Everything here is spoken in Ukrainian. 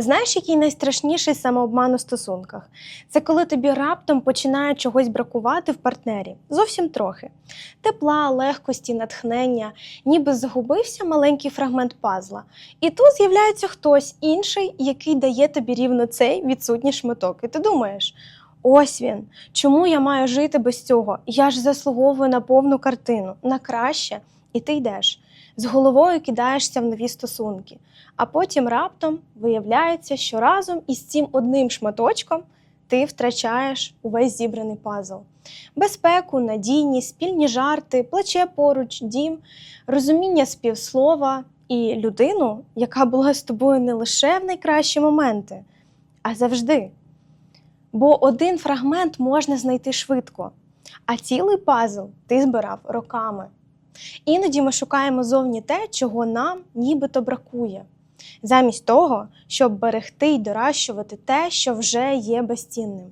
Знаєш, який найстрашніший самообман у стосунках? Це коли тобі раптом починає чогось бракувати в партнері. Зовсім трохи. Тепла, легкості, натхнення, ніби загубився маленький фрагмент пазла. І тут з'являється хтось інший, який дає тобі рівно цей відсутній шматок. І ти думаєш. Ось він. Чому я маю жити без цього? Я ж заслуговую на повну картину, на краще, і ти йдеш. З головою кидаєшся в нові стосунки. А потім раптом виявляється, що разом із цим одним шматочком ти втрачаєш увесь зібраний пазл. Безпеку, надійність, спільні жарти, плече поруч, дім, розуміння співслова і людину, яка була з тобою не лише в найкращі моменти, а завжди. Бо один фрагмент можна знайти швидко, а цілий пазл ти збирав роками. Іноді ми шукаємо зовні те, чого нам нібито бракує, замість того, щоб берегти й доращувати те, що вже є безцінним.